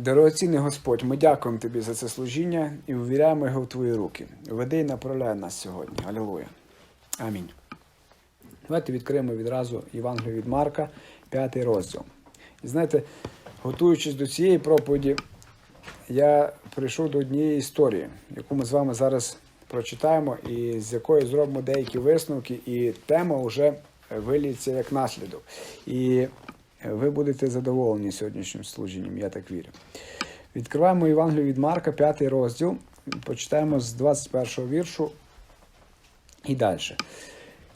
Дорогоцінний Господь, ми дякуємо Тобі за це служіння і увіряємо його в Твої руки. Веди і направляй нас сьогодні. Алілуя. Амінь. Давайте відкриємо відразу Євангелію від Марка, п'ятий розділ. І знаєте, готуючись до цієї проповіді, я прийшов до однієї історії, яку ми з вами зараз прочитаємо, і з якої зробимо деякі висновки, і тема вже виліться як наслідок. І ви будете задоволені сьогоднішнім служінням, я так вірю. Відкриваємо Євангелію від Марка, п'ятий розділ, почитаємо з 21 віршу і далі.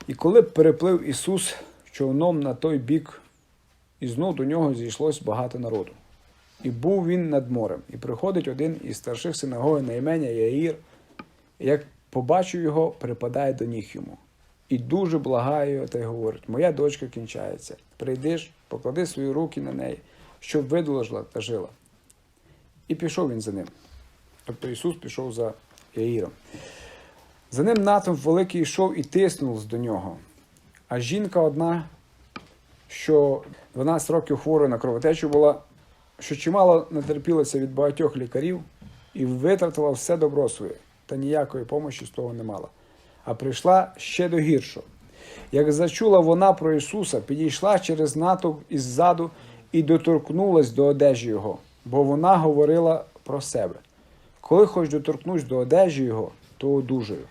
І коли переплив Ісус човном на той бік, і знов до нього зійшлось багато народу. І був він над морем, і приходить один із старших синагоги на ім'я Яїр, і як побачив його, припадає до ніг йому. І дуже благає та й говорить: Моя дочка кінчається. Прийдиш, поклади свої руки на неї, щоб видолежила та жила. І пішов він за ним. Тобто Ісус пішов за Яїром. За ним натовп великий йшов і тиснув до нього. А жінка одна, що 12 років хворою на кровотечу була, що чимало натерпілася від багатьох лікарів і витратила все добро своє, та ніякої помощі з того не мала. А прийшла ще до гіршого. Як зачула вона про Ісуса, підійшла через натовп іззаду і доторкнулась до одежі Його, бо вона говорила про себе. Коли хоч доторкнусь до одежі Його, то одужаю.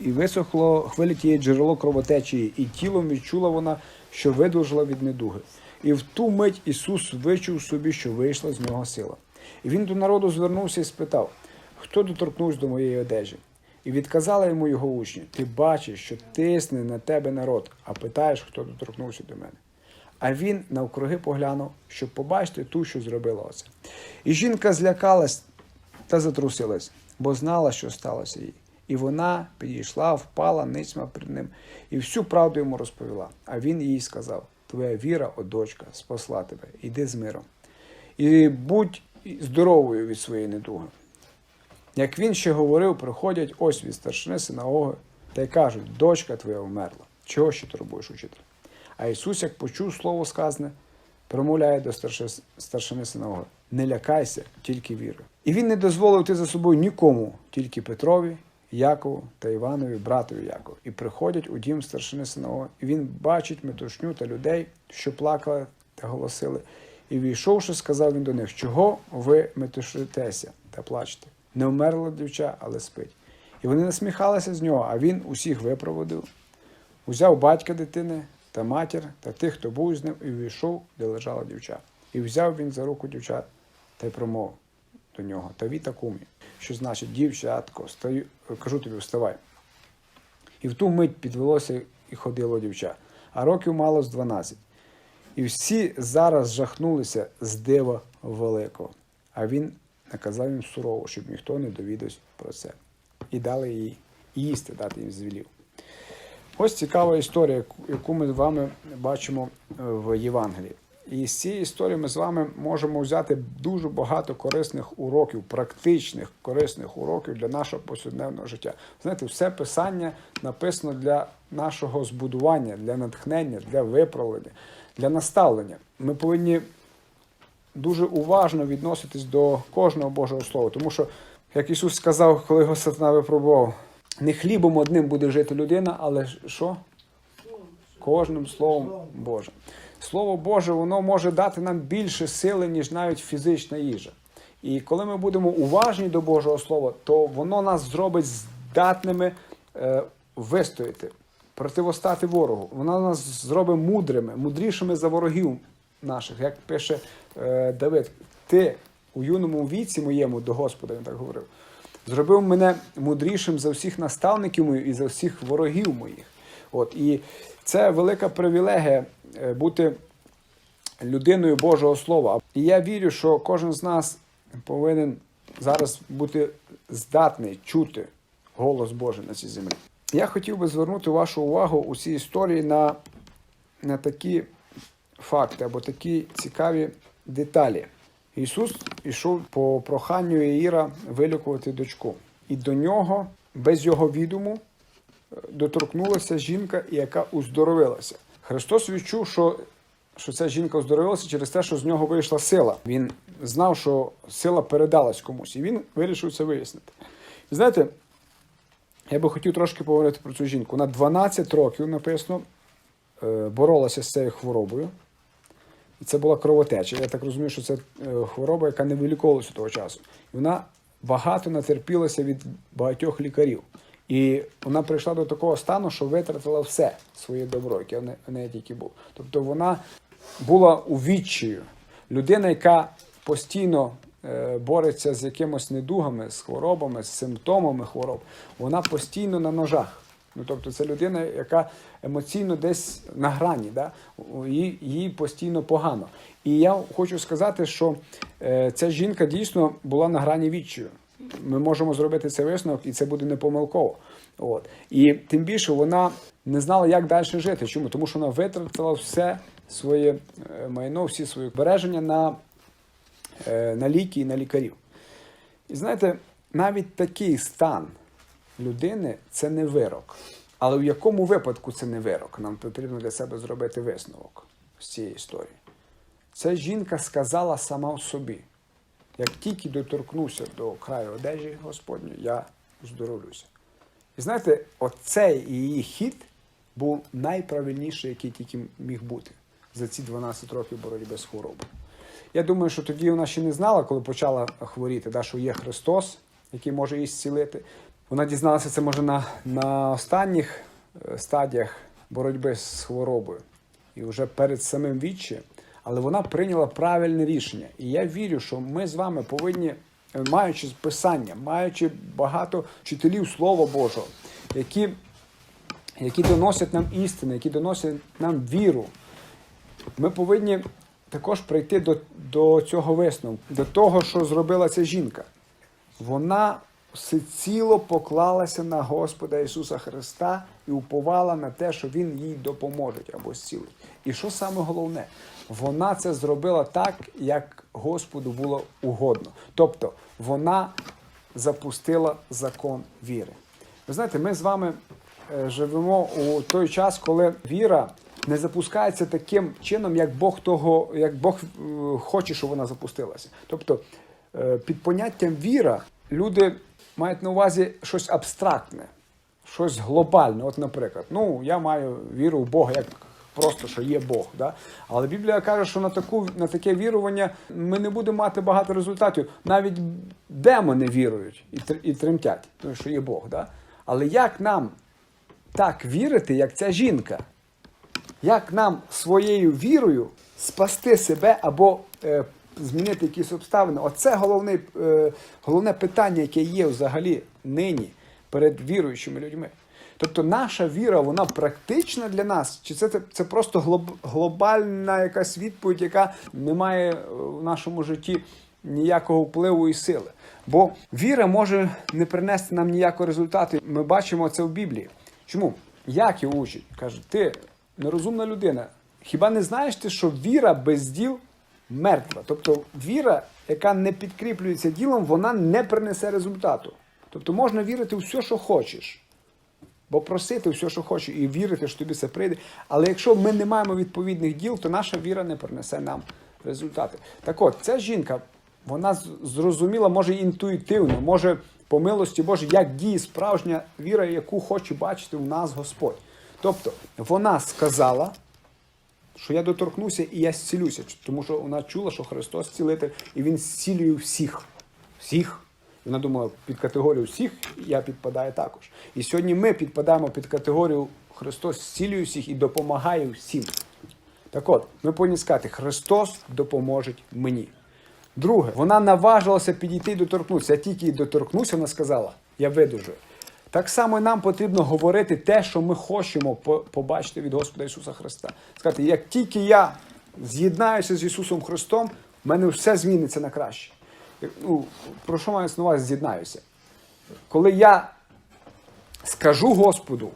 І висохло хвилі джерело кровотечії, і тілом відчула вона, що видужила від недуги. І в ту мить Ісус вичув собі, що вийшла з нього сила. І він до народу звернувся і спитав: Хто доторкнувся до моєї одежі? І відказали йому його учні: Ти бачиш, що тисне на тебе народ, а питаєш, хто доторкнувся до мене. А він навкруги поглянув, щоб побачити ту, що зробила оце. І жінка злякалась та затрусилась, бо знала, що сталося їй. І вона підійшла, впала ницьма перед ним і всю правду йому розповіла. А він їй сказав: Твоя віра, о дочка, спасла тебе, іди з миром. І будь здоровою від своєї недуги. Як він ще говорив, приходять ось від старшини синагоги та й кажуть: дочка твоя вмерла. Чого ще турбуєш учитель? А Ісус, як почув слово сказане, промовляє до старши- старшини синагоги: Не лякайся, тільки віруй. І він не дозволив йти за собою нікому, тільки Петрові, Якову та Іванові, братові Якову. І приходять у дім старшини синагоги, і він бачить метушню та людей, що плакали та голосили. І війшовши, сказав він до них, чого ви метушитеся та плачете? Не вмерла дівча, але спить. І вони насміхалися з нього, а він усіх випроводив, узяв батька дитини та матір та тих, хто був з ним, і війшов, де лежала дівча. І взяв він за руку дівчат та й промовив до нього Тавіта кумі, що значить дівчатко, стаю, кажу тобі, вставай. І в ту мить підвелося і ходило дівча, а років мало з дванадцять. І всі зараз жахнулися з дива великого. А він наказав їм сурово, щоб ніхто не довідався про це. І дали їй їсти, дати їм звілів. Ось цікава історія, яку- ми з вами бачимо е, в Євангелії. І з цієї історії ми з вами можемо взяти дуже багато корисних уроків, практичних корисних уроків для нашого повсякденного життя. Знаєте, все писання написано для нашого збудування, для натхнення, для виправлення, для наставлення. Ми повинні дуже уважно відноситись до кожного Божого Слова. Тому що, як Ісус сказав, коли його сатана випробував, не хлібом одним буде жити людина, але що? Кожним Словом Божим. Слово Боже, воно може дати нам більше сили, ніж навіть фізична їжа. І коли ми будемо уважні до Божого Слова, то воно нас зробить здатними е, вистояти, противостати ворогу. Воно нас зробить мудрими, мудрішими за ворогів наших. Як пише е, Давид, ти у юному віці моєму до Господа, він так говорив, зробив мене мудрішим за всіх наставників моїх і за всіх ворогів моїх. От, і це велика привілегія е, бути людиною Божого Слова. І я вірю, що кожен з нас повинен зараз бути здатний чути голос Божий на цій землі. Я хотів би звернути вашу увагу у цій історії на, на такі факти або такі цікаві деталі. Ісус ішов по проханню Іїра вилікувати дочку. І до нього, без його відому, доторкнулася жінка, яка уздоровилася. Христос відчув, що що ця жінка оздоровилася через те, що з нього вийшла сила. Він знав, що сила передалась комусь, і він вирішив це вияснити. Знаєте, я би хотів трошки поговорити про цю жінку. Вона 12 років написано е, боролася з цією хворобою. Це була кровотеча. Я так розумію, що це е, хвороба, яка не виліковувалася того часу. І вона багато натерпілася від багатьох лікарів. І вона прийшла до такого стану, що витратила все своє добро, яке в не- неї тільки було. Тобто вона була у. Людина, яка постійно е, бореться з якимось недугами, з хворобами, з симптомами хвороб, вона постійно на ножах. Ну, тобто це людина, яка емоційно десь на грані, да? Їй, їй постійно погано. І я хочу сказати, що е, ця жінка дійсно була на грані відчаю. Ми можемо зробити цей висновок, і це буде не помилково. От. І тим більше вона не знала, як далі жити. Чому? Тому що вона витратила все своє е, майно, всі свої збереження на, е, на ліки і на лікарів. І знаєте, навіть такий стан людини це не вирок. Але в якому випадку це не вирок? Нам потрібно для себе зробити висновок з цієї історії. Ця жінка сказала сама собі: як тільки доторкнуся до краю одежі Господньої, я здоровлюся. І знаєте, оцей її хід був найправильніший, який тільки міг бути за ці 12 років боротьби з хворобою. Я думаю, що тоді вона ще не знала, коли почала хворіти, да, що є Христос, який може її зцілити. Вона дізналася це може на, на останніх е, стадіях боротьби з хворобою і вже перед самим віччям, але вона прийняла правильне рішення. І я вірю, що ми з вами повинні, е, маючи писання, маючи багато вчителів Слова Божого, які, які доносять нам істини, які доносять нам віру, ми повинні також прийти до, до цього висновку, до того, що зробила ця жінка. Вона всеціло поклалася на Господа Ісуса Христа і уповала на те, що Він їй допоможе або зцілить. І що саме головне, вона це зробила так, як Господу було угодно. Тобто вона запустила закон віри. Ви знаєте, ми з вами е, живемо у той час, коли віра не запускається таким чином, як Бог того, як Бог е, хоче, щоб вона запустилася. Тобто, е, під поняттям віра люди мають на увазі щось абстрактне, щось глобальне. От, наприклад, ну я маю віру в Бога як. Просто що є Бог, да? але Біблія каже, що на таку на таке вірування ми не будемо мати багато результатів. Навіть демони вірують і, і тремтять, тому що є Бог. Да? Але як нам так вірити, як ця жінка? Як нам своєю вірою спасти себе або е, змінити якісь обставини? Оце головне, головне питання, яке є взагалі нині перед віруючими людьми. Тобто наша віра, вона практична для нас, чи це, це, просто глоб, глобальна якась відповідь, яка не має е, в нашому житті ніякого впливу і сили? Бо віра може не принести нам ніякого результату. Ми бачимо це в Біблії. Чому? Яків учить, каже, ти нерозумна людина. Хіба не знаєш ти, що віра без діл мертва? Тобто віра, яка не підкріплюється ділом, вона не принесе результату. Тобто можна вірити у все, що хочеш. Бо просити все, що хочеш, і вірити, що тобі це прийде. Але якщо ми не маємо відповідних діл, то наша віра не принесе нам результати. Так от, ця жінка, вона зрозуміла, може інтуїтивно, може по милості Божій, як діє справжня віра, яку хоче бачити в нас Господь. Тобто, вона сказала, що я доторкнуся і я зцілюся, тому що вона чула, що Христос цілитель, і Він зцілює всіх. Всіх. Вона думала, під категорію всіх я підпадаю також. І сьогодні ми підпадаємо під категорію Христос зцілює всіх і допомагає всім. Так от, ми повинні сказати, Христос допоможе мені. Друге, вона наважилася підійти і доторкнутися. Я тільки доторкнуся, вона сказала, я видужую. Так само нам потрібно говорити те, що ми хочемо побачити від Господа Ісуса Христа. Сказати, як тільки я з'єднаюся з Ісусом Христом, в мене все зміниться на краще. Ну, про що маю на увазі з'єднаюся? Коли я скажу Господу,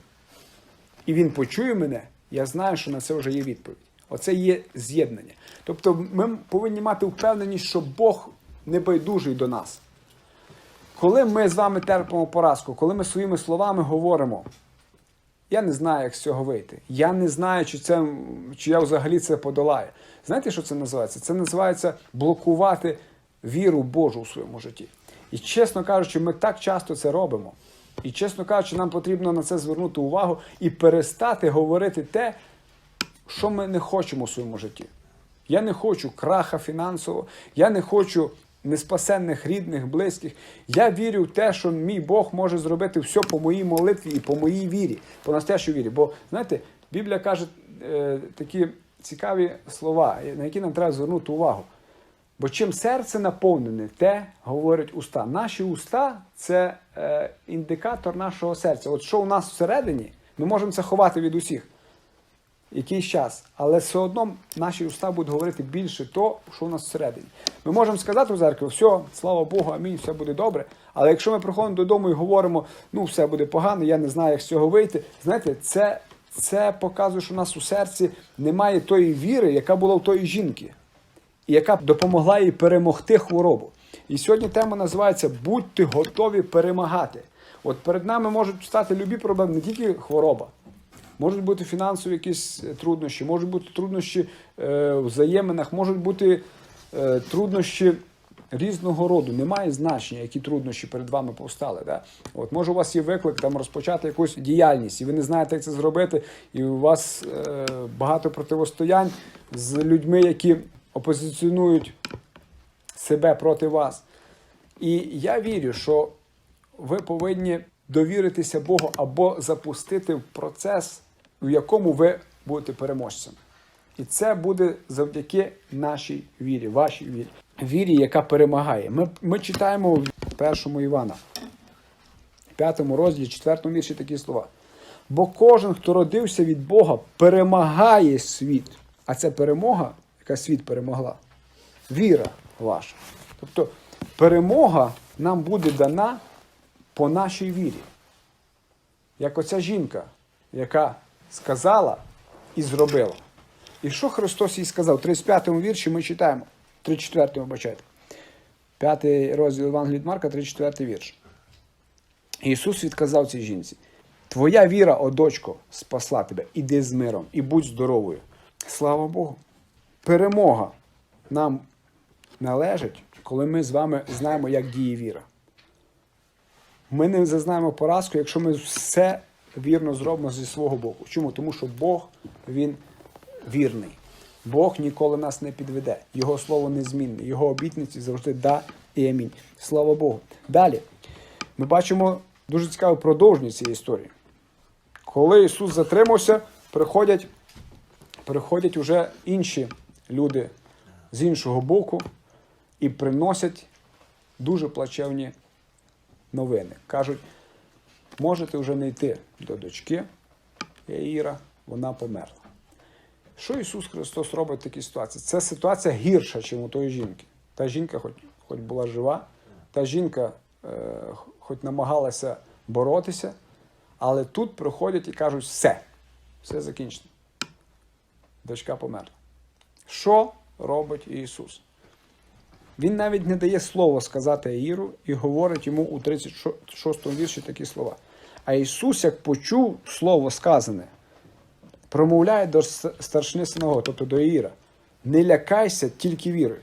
і він почує мене, я знаю, що на це вже є відповідь. Оце є з'єднання. Тобто ми повинні мати впевненість, що Бог не байдужий до нас. Коли ми з вами терпимо поразку, коли ми своїми словами говоримо, я не знаю, як з цього вийти. Я не знаю, чи, це, чи я взагалі це подолаю. Знаєте, що це називається? Це називається блокувати віру Божу у своєму житті. І чесно кажучи, ми так часто це робимо. І чесно кажучи, нам потрібно на це звернути увагу і перестати говорити те, що ми не хочемо у своєму житті. Я не хочу краха фінансового, я не хочу неспасенних рідних, близьких. Я вірю в те, що мій Бог може зробити все по моїй молитві і по моїй вірі, по настоящій вірі. Бо знаєте, Біблія каже е, такі цікаві слова, на які нам треба звернути увагу. Бо чим серце наповнене, те говорять уста. Наші уста це е, індикатор нашого серця. От що у нас всередині, ми можемо це ховати від усіх якийсь час, але все одно наші уста будуть говорити більше то, що у нас всередині. Ми можемо сказати в зеркалі, все, слава Богу, амінь, все буде добре. Але якщо ми приходимо додому і говоримо, ну все буде погано, я не знаю, як з цього вийти. Знаєте, це, це показує, що у нас у серці немає тої віри, яка була в тої жінки, і яка допомогла їй перемогти хворобу. І сьогодні тема називається Будьте готові перемагати. От перед нами можуть стати любі проблеми, не тільки хвороба. Можуть бути фінансові якісь е, труднощі, можуть бути труднощі е, в взаєминах, можуть бути е, труднощі різного роду. Немає значення, які труднощі перед вами повстали. Да? От, може, у вас є виклик там розпочати якусь діяльність, і ви не знаєте, як це зробити, і у вас е, багато противостоянь з людьми, які опозиціонують себе проти вас. І я вірю, що ви повинні довіритися Богу або запустити в процес, в якому ви будете переможцем. І це буде завдяки нашій вірі, вашій вірі, вірі, яка перемагає. Ми, ми читаємо в першому Івана, в п'ятому розділі, четвертому вірші такі слова. Бо кожен, хто родився від Бога, перемагає світ. А це перемога, яка світ перемогла. Віра ваша. Тобто перемога нам буде дана по нашій вірі. Як оця жінка, яка сказала і зробила. І що Христос їй сказав? У 35-му вірші ми читаємо, 34-му, бачайте. П'ятий розділ Євангелія від Марка, 34 вірш. Ісус відказав цій жінці: Твоя віра, о дочко, спасла тебе. Іди з миром і будь здоровою. Слава Богу! Перемога нам належить, коли ми з вами знаємо, як діє віра. Ми не зазнаємо поразку, якщо ми все вірно зробимо зі свого боку. Чому? Тому що Бог він вірний. Бог ніколи нас не підведе. Його слово незмінне, його обітниці завжди да і амінь. Слава Богу. Далі ми бачимо дуже цікаве продовження цієї історії. Коли Ісус затримався, приходять, приходять уже інші люди з іншого боку і приносять дуже плачевні новини. Кажуть, можете вже не йти до дочки Яїра, вона померла. Що Ісус Христос робить в такій ситуації? Це ситуація гірша, ніж у тої жінки. Та жінка, хоч, хоч була жива, та жінка е, хоч намагалася боротися, але тут приходять і кажуть, все, все закінчено. Дочка померла. Що робить Ісус? Він навіть не дає слово сказати Аїру і говорить йому у 36 вірші такі слова. А Ісус, як почув слово сказане, промовляє до старшини синагоги, тобто до Іра. Не лякайся, тільки віруй.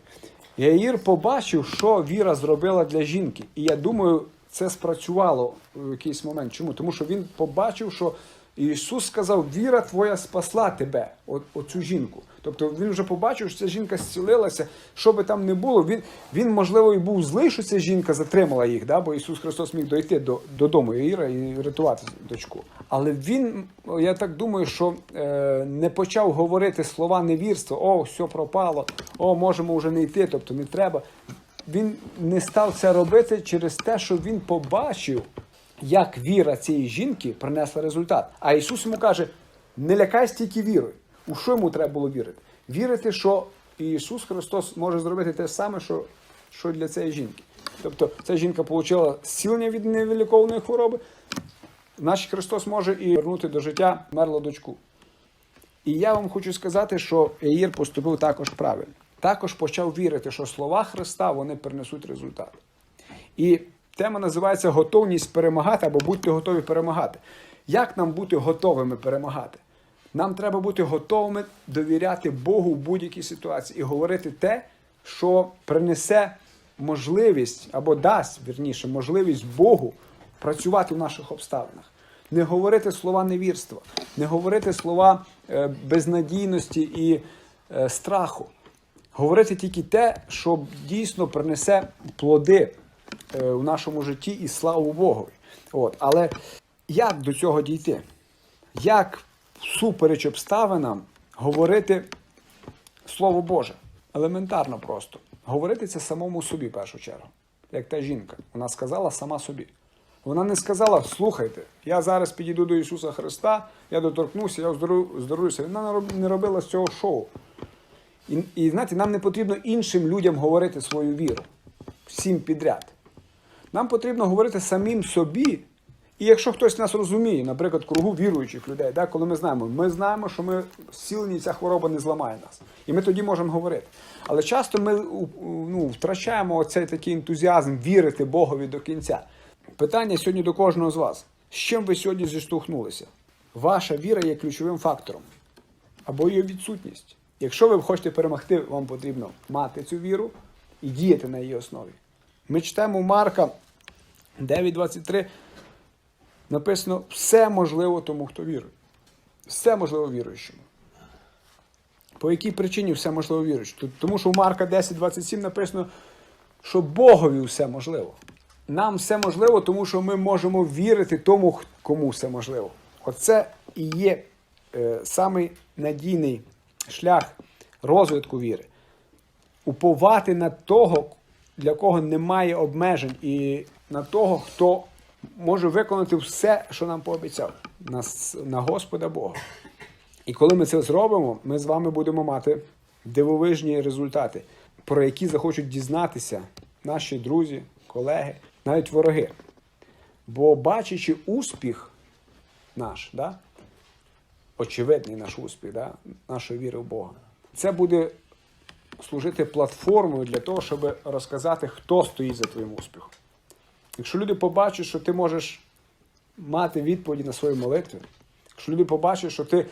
Яїр побачив, що віра зробила для жінки. І я думаю, це спрацювало в якийсь момент. Чому? Тому що він побачив, що Ісус сказав, віра твоя спасла тебе, оцю жінку. Тобто він вже побачив, що ця жінка зцілилася, що би там не було. Він, він можливо, і був злий, що ця жінка затримала їх, да? бо Ісус Христос міг дойти до, додому Іра і рятувати дочку. Але він, я так думаю, що е, не почав говорити слова невірства, о, все пропало, о, можемо вже не йти, тобто не треба. Він не став це робити через те, що він побачив, як віра цієї жінки принесла результат. А Ісус йому каже: не лякайся тільки вірою. У що йому треба було вірити? Вірити, що Ісус Христос може зробити те саме, що що для цієї жінки. Тобто ця жінка отримала зцілення від невиліковної хвороби, значить Христос може і вернути до життя мерлу дочку. І я вам хочу сказати, що Яїр поступив також правильно. Також почав вірити, що слова Христа вони принесуть результат. І тема називається готовність перемагати або будьте готові перемагати. Як нам бути готовими перемагати? Нам треба бути готовими довіряти Богу в будь-якій ситуації і говорити те, що принесе можливість або дасть вірніше можливість Богу працювати в наших обставинах. Не говорити слова невірства, не говорити слова е, безнадійності і е, страху. Говорити тільки те, що дійсно принесе плоди в нашому житті і славу Богу. От. Але як до цього дійти? Як всупереч обставинам говорити Слово Боже? Елементарно просто. Говорити це самому собі в першу чергу. Як та жінка. Вона сказала сама собі. Вона не сказала: слухайте, я зараз підійду до Ісуса Христа, я доторкнуся, я оздоровлюся. Вона не робила з цього шоу. І, і знаєте, нам не потрібно іншим людям говорити свою віру. Всім підряд. Нам потрібно говорити самим собі. І якщо хтось нас розуміє, наприклад, кругу віруючих людей, да, коли ми знаємо, ми знаємо, що ми зцілені, ця хвороба не зламає нас. І ми тоді можемо говорити. Але часто ми ну, втрачаємо оцей такий ентузіазм вірити Богові до кінця. Питання сьогодні до кожного з вас: з чим ви сьогодні зіштовхнулися? Ваша віра є ключовим фактором або її відсутність. Якщо ви хочете перемогти, вам потрібно мати цю віру і діяти на її основі. Ми читаємо Марка 9.23, написано: все можливо тому, хто вірує. Все можливо віруючому. По якій причині все можливо віруючому? Тому що у Марка 10.27 написано, що Богові все можливо. Нам все можливо, тому що ми можемо вірити тому, кому все можливо. Оце і є е, самий надійний шлях розвитку віри. Уповати на того, для кого немає обмежень, і на того, хто може виконати все, що нам пообіцяв, на, на Господа Бога. І коли ми це зробимо, ми з вами будемо мати дивовижні результати, про які захочуть дізнатися наші друзі, колеги, навіть вороги. Бо бачачи успіх наш, да? очевидний наш успіх, да? нашої віри в Бога, це буде служити платформою для того, щоб розказати, хто стоїть за твоїм успіхом. Якщо люди побачать, що ти можеш мати відповіді на свої молитви, якщо люди побачать, що ти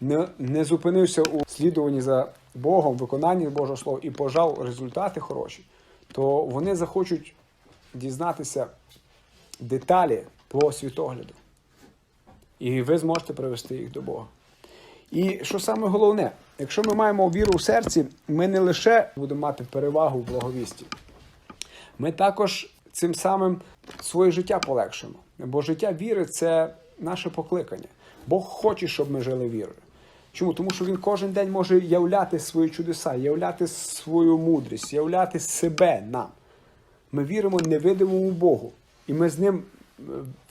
не, не зупинився у слідуванні за Богом, виконанні Божого Слова і пожав результати хороші, то вони захочуть дізнатися деталі твого світогляду. І ви зможете привести їх до Бога. І що саме головне, якщо ми маємо віру в серці, ми не лише будемо мати перевагу в благовісті, ми також цим самим своє життя полегшимо. Бо життя віри це наше покликання. Бог хоче, щоб ми жили вірою. Чому? Тому що він кожен день може являти свої чудеса, являти свою мудрість, являти себе нам. Ми віримо невидимому Богу. І ми з ним е,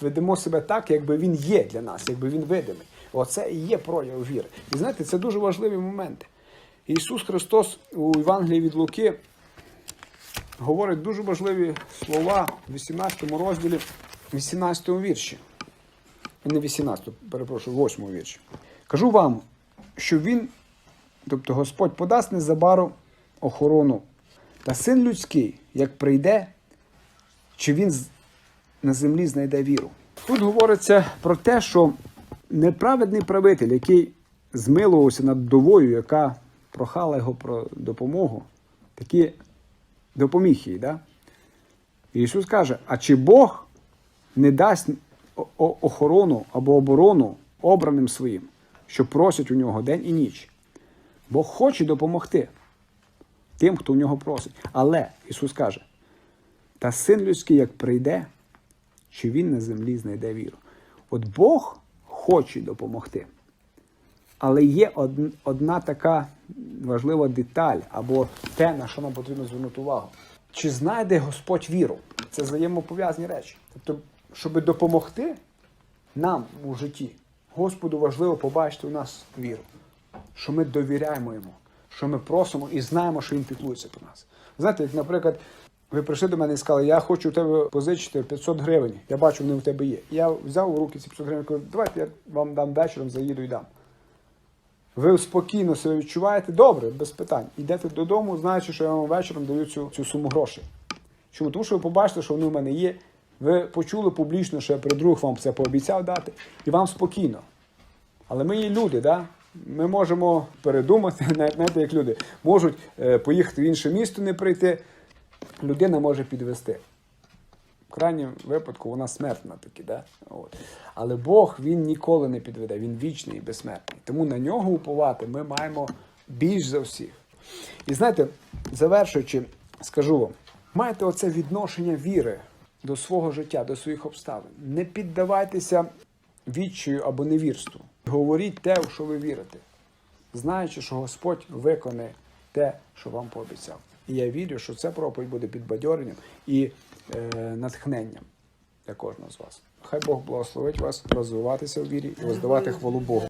ведемо себе так, якби він є для нас, якби він видимий. Оце і є прояв віри. І знаєте, це дуже важливі моменти. Ісус Христос у Євангелії від Луки говорить дуже важливі слова в 18 розділі, 18 вірші. Не 18, перепрошую, 8 вірші. Кажу вам, що він, тобто Господь, подасть незабаром охорону. Та син людський, як прийде, чи він на землі знайде віру. Тут говориться про те, що неправедний правитель, який змилувався над вдовою, яка прохала його про допомогу, таки допоміг їй. Да? Ісус каже: а чи Бог не дасть охорону або оборону обраним своїм, що просять у нього день і ніч? Бог хоче допомогти тим, хто у нього просить. Але Ісус каже: та син людський, як прийде, чи він на землі знайде віру. От Бог хоче допомогти. Але є одна така важлива деталь, або те, на що нам потрібно звернути увагу. Чи знайде Господь віру? Це взаємопов'язані речі. Тобто, щоб допомогти нам у житті, Господу важливо побачити у нас віру, що ми довіряємо йому, що ми просимо і знаємо, що він піклується про нас. Знаєте, як, наприклад, ви прийшли до мене і сказали, я хочу у тебе позичити 500 гривень. Я бачу, вони у тебе є. Я взяв у руки ці 500 гривень, кажу, давайте я вам дам вечором, заїду і дам. Ви спокійно себе відчуваєте, добре, без питань. Йдете додому, знаючи, що я вам вечором даю цю, цю суму грошей. Чому? Тому що ви побачите, що вони в мене є, ви почули публічно, що я при других вам це пообіцяв дати, і вам спокійно. Але ми є люди, да? ми можемо передумати, знаєте, як люди можуть е, поїхати в інше місто, не прийти. Людина може підвести. В крайньому випадку вона смертна таки, да? От. Але Бог він ніколи не підведе, він вічний і безсмертний. Тому на нього уповати ми маємо більш за всіх. І знаєте, завершуючи, скажу вам, майте оце відношення віри до свого життя, до своїх обставин. Не піддавайтеся відчаю або невірству. Говоріть те, в що ви вірите, знаючи, що Господь виконає те, що вам пообіцяв. І я вірю, що ця проповідь буде підбадьоренням і е, натхненням для кожного з вас. Хай Бог благословить вас розвиватися в вірі і воздавати хвалу Богу.